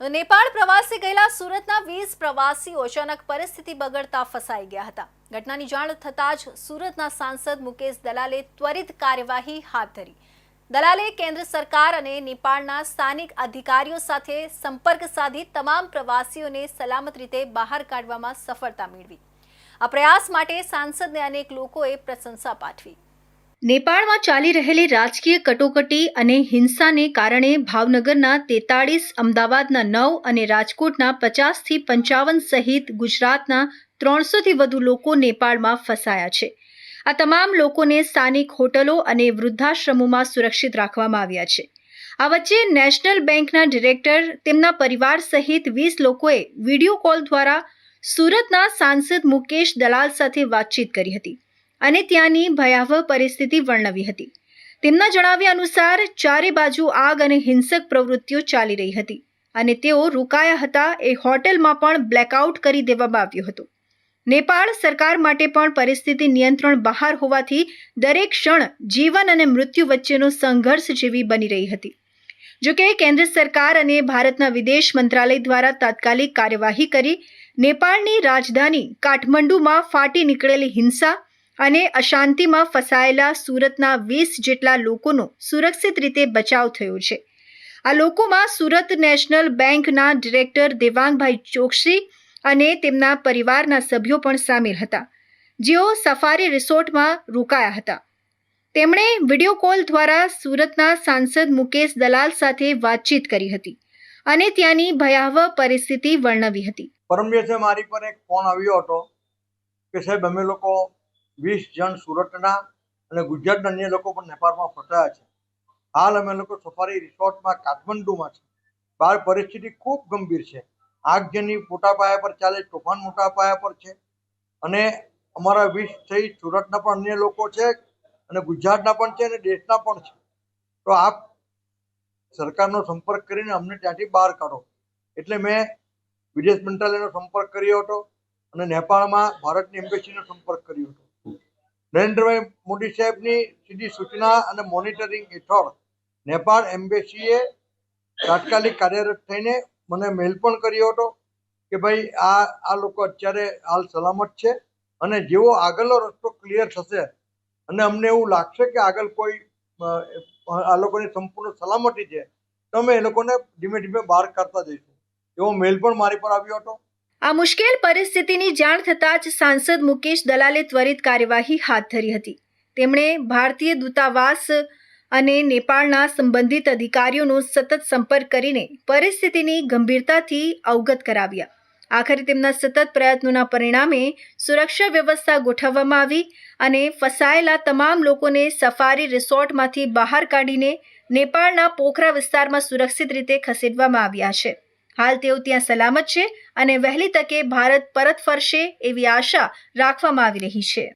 નેપાળ પ્રવાસે ગયેલા સુરતના વીસ પ્રવાસીઓ અચાનક પરિસ્થિતિ બગડતા ફસાઈ ગયા હતા. ઘટનાની જાણ થતાં જ સુરતના સાંસદ મુકેશ દલાલે ત્વરિત કાર્યવાહી હાથ ધરી. દલાલે કેન્દ્ર સરકાર અને નેપાળના સ્થાનિક અધિકારીઓ સાથે સંપર્ક સાધી તમામ પ્રવાસીઓને સલામત રીતે બહાર કાઢવામાં સફળતા મેળવી. આ પ્રયાસ માટે સાંસદને અનેક લોકોએ પ્રશંસા પાઠવી. નેપાળમાં ચાલી રહેલી રાજકીય કટોકટી અને હિંસાને કારણે ભાવનગરના તેતાળીસ, અમદાવાદના નવ અને રાજકોટના પચાસથી પંચાવન સહિત ગુજરાતના ત્રણસોથી વધુ લોકો નેપાળમાં ફસાયા છે. આ તમામ લોકોને સ્થાનિક હોટલો અને વૃદ્ધાશ્રમોમાં સુરક્ષિત રાખવામાં આવ્યા છે. આ વચ્ચે નેશનલ બેંકના ડિરેક્ટર, તેમના પરિવાર સહિત વીસ લોકોએ વીડિયો કોલ દ્વારા સુરતના સાંસદ મુકેશ દલાલ સાથે વાતચીત કરી હતી. અને ત્યાંની ભયાવહ પરિસ્થિતિ વર્ણવી હતી. તેમના જણાવ્યા અનુસાર ચારે બાજુ આગ અને હિંસક પ્રવૃત્તિઓ ચાલી રહી હતી અને તેઓ રોકાયા હતા એ હોટેલમાં પણ બ્લેકઆઉટ કરી દેવામાં આવ્યું હતું. નેપાળ સરકાર માટે પણ પરિસ્થિતિ નિયંત્રણ બહાર હોવાથી દરેક ક્ષણ જીવન અને મૃત્યુ વચ્ચેનો સંઘર્ષ જેવી બની રહી હતી. જોકે કેન્દ્ર સરકાર અને ભારતના વિદેશ મંત્રાલય દ્વારા તાત્કાલિક કાર્યવાહી કરી નેપાળની રાજધાની કાઠમંડુમાં ફાટી નીકળેલી હિંસા અને અશાંતિમાં ફસાયેલા સુરતના વીસ જેટલા લોકોનો સુરક્ષિત રીતે બચાવ થયો છે. આ લોકોમાં સુરત નેશનલ બેંકના ડિરેક્ટર દેવાંગભાઈ ચોકસી અને તેમના પરિવારના સભ્યો પણ સામેલ હતા, જેઓ સફારી રિસોર્ટમાં રોકાયા હતા. તેમણે વીડિયો કોલ દ્વારા સુરતના સાંસદ મુકેશ દલાલ સાથે વાતચીત કરી હતી અને ત્યાંની ભયાવહ પરિસ્થિતિ વર્ણવી હતી. પરમ દિવસે મારી પર એક ફોન આવ્યો હતો કે સાહેબ, અમે લોકો વીસ જણ સુરતના અને ગુજરાતના અન્ય લોકો પણ નેપાળમાં ફસાયા છે. હાલ અમે લોકો સફારી રિસોર્ટમાં કાઠમંડુમાં છે. બહાર પરિસ્થિતિ ખૂબ ગંભીર છે. આગજની મોટા પાયા પર ચાલે, તોફાન મોટા પાયા પર છે. અને અમારા વીસ થઈ સુરતના પણ અન્ય લોકો છે અને ગુજરાતના પણ છે અને દેશના પણ છે. તો આપ સરકારનો સંપર્ક કરીને અમને ત્યાંથી બહાર કાઢો. એટલે મેં વિદેશ મંત્રાલયનો સંપર્ક કર્યો હતો અને નેપાળમાં ભારતની એમ્બેસીનો સંપર્ક કર્યો હતો. નરેન્દ્રભાઈ મોદી સાહેબની સીધી સૂચના અને મોનિટરિંગ હેઠળ નેપાળ એમ્બેસીએ તાત્કાલિક કાર્યરત થઈને મને મેલ પણ કર્યો હતો કે ભાઈ આ આ લોકો અત્યારે હાલ સલામત છે અને જેવો આગળનો રસ્તો ક્લિયર થશે અને અમને એવું લાગશે કે આગળ કોઈ આ લોકોની સંપૂર્ણ સલામતી છે તમે એ લોકોને ધીમે ધીમે બહાર કાઢતા જઈશું. એવો મેલ પણ મારી પર આવ્યો હતો. આ મુશ્કેલ પરિસ્થિતિની જાણ થતાં જ સાંસદ મુકેશ દલાલે ત્વરિત કાર્યવાહી હાથ ધરી હતી. તેમણે ભારતીય દૂતાવાસ અને નેપાળના સંબંધિત અધિકારીઓનો સતત સંપર્ક કરીને પરિસ્થિતિની ગંભીરતાથી અવગત કરાવ્યા. આખરે તેમના સતત પ્રયત્નોના પરિણામે સુરક્ષા વ્યવસ્થા ગોઠવવામાં આવી અને ફસાયેલા તમામ લોકોને સફારી રિસોર્ટમાંથી બહાર કાઢીને નેપાળના પોખરા વિસ્તારમાં સુરક્ષિત રીતે ખસેડવામાં આવ્યા છે. હાલ તેઓ ત્યાં સલામત છે અને વહેલી તકે ભારત પરત ફરશે એવી આશા રાખવામાં આવી રહી છે.